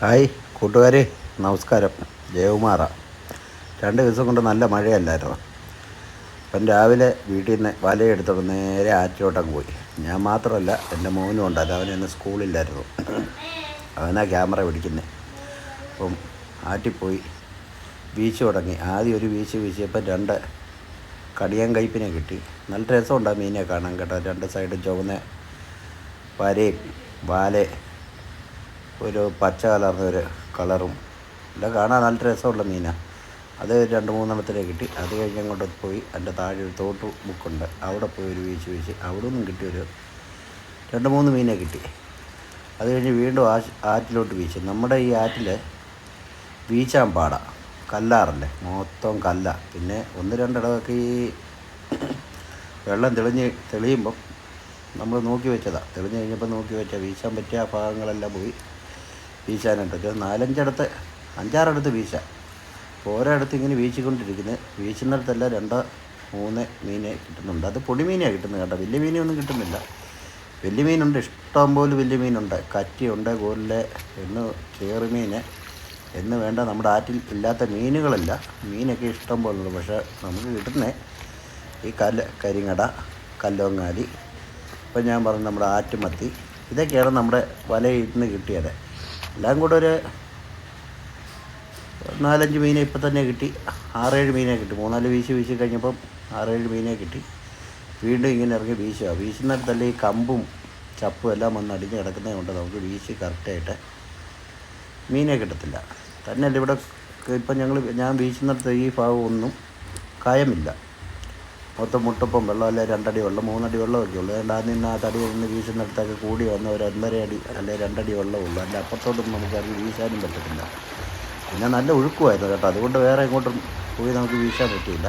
Hi കൂട്ടുകാരെ. നമസ്കാരം. ജയകുമാറ. രണ്ട് ദിവസം കൊണ്ട് നല്ല മഴയല്ലായിരുന്നു? അപ്പം രാവിലെ വീട്ടിൽ നിന്ന് വലയെടുത്തോട്ട് നേരെ ആറ്റിലോട്ടങ്ങ് പോയി. ഞാൻ മാത്രമല്ല എന്റെ മോനും ഉണ്ടല്ലോ അവൻ ഇന്ന് സ്കൂളില്ലായിരുന്നു. അവനാ ക്യാമറ പിടിക്കുന്നത് അപ്പം ആറ്റിപ്പോയി വീശ് തുടങ്ങി. ആദ്യം ഒരു വീശ് വീശിയപ്പോൾ രണ്ട് കടിയാൻ കയ്പിനെ കിട്ടി. നല്ല രസമുണ്ടാകും മീനെ കാണാൻ കേട്ടോ. രണ്ട് സൈഡും ചുവന്ന വരയും വാല ഒരു പച്ച കലർന്ന ഒരു കളറും എല്ലാം കാണാൻ നല്ല രസമുള്ള മീനാണ് അത് രണ്ട് മൂന്നെണ്ണത്തിലേ കിട്ടി. അത് കഴിഞ്ഞ് അങ്ങോട്ട് പോയി. എന്റെ താഴെ ഒരു തോട്ട് ബുക്കുണ്ട്. അവിടെ പോയി ഒരു വീശ് വീശ് അവിടെ നിന്നും ഒരു രണ്ട് മൂന്ന് മീനെ കിട്ടി. അത് കഴിഞ്ഞ് വീണ്ടും ആ ആറ്റിലോട്ട് വീശി നമ്മുടെ ഈ ആറ്റിൽ വീശാൻ പാടാ. കല്ലാറല്ലേ? മൊത്തം കല്ല. പിന്നെ ഒന്ന് രണ്ടിടവൊക്കെ ഈ വെള്ളം തെളിഞ്ഞ് തെളിയുമ്പം നമ്മൾ നോക്കി വെച്ചതാണ് തെളിഞ്ഞ് കഴിഞ്ഞപ്പോൾ നോക്കി വെച്ചാൽ വീശാൻ പറ്റിയ ആ ഭാഗങ്ങളെല്ലാം പോയി. വീശാനായിട്ട് ഒരു നാലഞ്ചിടത്ത് അഞ്ചാറിടത്ത് വീശാം. അപ്പോൾ ഓരോയിടത്ത് ഇങ്ങനെ വീശിക്കൊണ്ടിരിക്കുന്നത് വീശുന്നിടത്തെല്ലാം രണ്ടോ മൂന്ന് മീനെ കിട്ടുന്നുണ്ട്. അത് പൊടിമീനെയാണ് കിട്ടുന്നത് കേട്ടോ വലിയ മീനൊന്നും കിട്ടുന്നില്ല. വലിയ മീനുണ്ട്. ഇഷ്ടം പോലെ വലിയ മീനുണ്ട്. കറ്റിയുണ്ട് ഗോലിലെ എന്ന് ചേറുമീൻ എന്ന് വേണ്ട നമ്മുടെ ആറ്റിൽ ഇല്ലാത്ത മീനുകളല്ല. മീനൊക്കെ ഇഷ്ടം പോലെ ഉണ്ട് പക്ഷേ നമുക്ക് കിട്ടുന്നത് ഈ കല്ല് കരിങ്ങട കല്ലോങ്ങാലി. ഇപ്പം ഞാൻ പറഞ്ഞു നമ്മുടെ ആറ്റുമത്തി. ഇതൊക്കെയാണ് നമ്മുടെ വലയിൽ നിന്ന് കിട്ടിയത്. എല്ലാം കൂടെ ഒരു നാലഞ്ച് മീനെ ഇപ്പം തന്നെ കിട്ടി. ആറേഴ് മീനെ കിട്ടി. മൂന്നാൽ വീശി വീശി കഴിഞ്ഞപ്പം ആറേഴ് മീനെ കിട്ടി. വീണ്ടും ഇങ്ങനെ ഇറങ്ങി വീശുക വീശുന്നിടത്തല്ലേ ഈ കമ്പും ചപ്പും എല്ലാം വന്ന് അടിഞ്ഞ് കിടക്കുന്നത് കൊണ്ട് നമുക്ക് വീശി കറക്റ്റായിട്ട് മീനെ കിട്ടത്തില്ല. തന്നെയല്ല ഇവിടെ ഇപ്പം ഞങ്ങൾ ഞാൻ വീശുന്നിടത്ത് ഈ ഭാഗം ഒന്നും കായമില്ല. മൊത്തം മുട്ടപ്പം വെള്ളം അല്ലെ? രണ്ടടി വെള്ളം മൂന്നടി വെള്ളമൊക്കെ ഉള്ളൂ. അതുകൊണ്ട് അതിൽ നിന്ന് ആ തടി നിന്ന് വീശുന്നിടത്തൊക്കെ കൂടി വന്ന ഒരു ഒന്നര അടി അല്ലെ രണ്ടടി വെള്ളമുള്ളൂ. അല്ല അപ്പുറത്തോട്ടൊന്നും നമുക്ക് അതിൽ വീശാനും പറ്റത്തില്ല. പിന്നെ നല്ല ഒഴുക്കുമായിരുന്നു കേട്ടോ. അതുകൊണ്ട് വേറെ എങ്ങോട്ടും പോയി നമുക്ക് വീശാൻ പറ്റിയില്ല.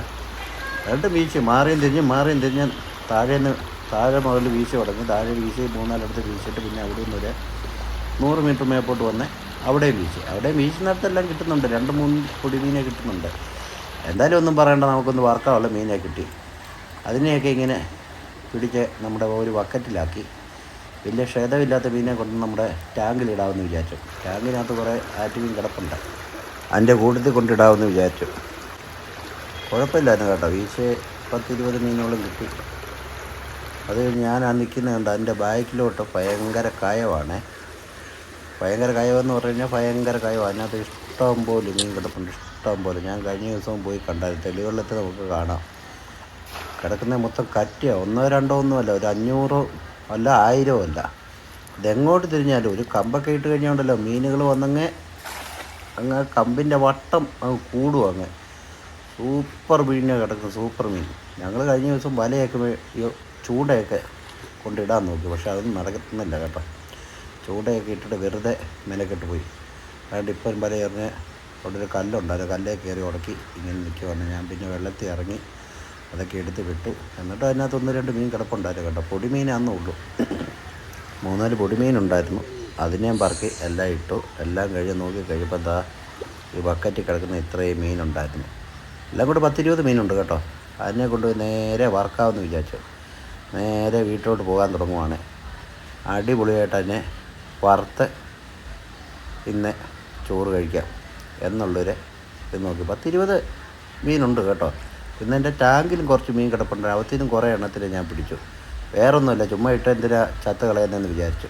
രണ്ട് വീശി മാറിയും തിരിഞ്ഞ് മാറിയും തിരിഞ്ഞ് താഴെ നിന്ന് താഴെ മുതൽ വീശി തുടങ്ങി. താഴെ വീശി മൂന്നാലിടത്ത് വീശിയിട്ട് പിന്നെ അവിടെ നിന്ന് ഒരു നൂറ് മീറ്റർ മേപ്പോട്ട് വന്ന് അവിടെയും വീശി. അവിടെയും വീശുന്നിടത്തെല്ലാം കിട്ടുന്നുണ്ട്. രണ്ട് മൂന്ന് പൊടി മീനെ കിട്ടുന്നുണ്ട്. എന്തായാലും ഒന്നും പറയണ്ട. നമുക്കൊന്ന് വർക്കാവുള്ള മീനെ കിട്ടി. അതിനെയൊക്കെ ഇങ്ങനെ പിടിച്ച് നമ്മുടെ ഒരു ബക്കറ്റിലാക്കി. വലിയ ക്ഷേതമില്ലാത്ത മീനെ കൊണ്ട് നമ്മുടെ ടാങ്കിലിടാമെന്ന് വിചാരിച്ചു. ടാങ്കിനകത്ത് കുറേ ആറ്റുമീൻ കിടപ്പുണ്ട്. അതിന്റെ കൂട്ടത്തിൽ കൊണ്ടിടാമെന്ന് വിചാരിച്ചു. കുഴപ്പമില്ലായിരുന്നു കേട്ടോ. വീശ് പത്ത് ഇരുപത് മീനോളം കിട്ടി. അത് ഞാൻ ആ നിൽക്കുന്നുണ്ട് അതിന്റെ ബാക്കിലോട്ട് ഭയങ്കര കായവാണ്. ഭയങ്കര കയവെന്ന് പറഞ്ഞു കഴിഞ്ഞാൽ ഭയങ്കര കയവാണ് അതിനകത്ത് ഇഷ്ടം പോലെ മീൻ കിടപ്പുണ്ട്. ഇഷ്ടം പോലെ. ഞാൻ കഴിഞ്ഞ ദിവസവും പോയി കണ്ടായിരുന്നു. തെളിവെള്ളത്തിൽ നമുക്ക് കാണാം. കിടക്കുന്ന മൊത്തം കറ്റിയാണ് ഒന്നോ രണ്ടോ ഒന്നുമല്ല ഒരു അഞ്ഞൂറോ അല്ല ആയിരമോ അല്ല. ഇതെങ്ങോട്ട് തിരിഞ്ഞാലും ഒരു കമ്പൊക്കെ ഇട്ട് കഴിഞ്ഞുകൊണ്ടല്ലോ മീനുകൾ വന്നങ്ങ് അങ്ങ് കമ്പിന്റെ വട്ടം അങ്ങ് കൂടും അങ്ങ്. സൂപ്പർ മീനാണ് കിടക്കും സൂപ്പർ മീൻ. ഞങ്ങൾ കഴിഞ്ഞ ദിവസം വലയൊക്കെ ചൂടയൊക്കെ കൊണ്ടിടാൻ നോക്കി പക്ഷെ അതൊന്നും നടക്കുന്നില്ല കേട്ടോ. ചൂടയൊക്കെ ഇട്ടിട്ട് വെറുതെ മെനക്കെട്ട് പോയി. അതുകൊണ്ട് ഇപ്പം വല എറിഞ്ഞ് അവിടെ ഒരു കല്ലുണ്ട് അത് കല്ലേ കയറി ഉടക്കി ഇങ്ങനെ നിൽക്കുവാണ്. ഞാൻ പിന്നെ വെള്ളത്തിൽ ഇറങ്ങി അതൊക്കെ എടുത്ത് വിട്ടു. എന്നിട്ട് അതിനകത്ത് ഒന്ന് രണ്ട് മീൻ കിടപ്പുണ്ടായിരുന്നു കേട്ടോ. പൊടിമീനാന്നേ ഉള്ളൂ. മൂന്നാൽ പൊടിമീനുണ്ടായിരുന്നു. അതിനെ പറക്കി എല്ലാം ഇട്ടു. എല്ലാം കഴിഞ്ഞ് നോക്കി കഴിയുമ്പോൾ എന്താ ഈ ബക്കറ്റിൽ കിടക്കുന്ന ഇത്രയും മീനുണ്ടായിരുന്നു. എല്ലാം കൂടെ പത്തിരുപത് മീനുണ്ട് കേട്ടോ. അതിനെ കൊണ്ട് നേരെ വറക്കാമെന്ന് വിചാരിച്ചു. നേരെ വീട്ടിലോട്ട് പോകാൻ തുടങ്ങുവാണ്. അടിപൊളിയായിട്ട് അതിനെ വറുത്ത് ഇന്ന് ചോറ് കഴിക്കാം. എന്നുള്ളൊരു ഇത് നോക്കി. പത്തിരുപത് മീനുണ്ട് കേട്ടോ. പിന്നെ എന്റെ ടാങ്കിലും കുറച്ച് മീൻ കിടപ്പുണ്ട്. അവത്തിനും കുറേ എണ്ണത്തിൽ ഞാൻ പിടിച്ചു. വേറൊന്നുമില്ല ചുമ്മാ ഇട്ട് എന്തിനാ ചത്ത് കളയുന്നതെന്ന് വിചാരിച്ചു.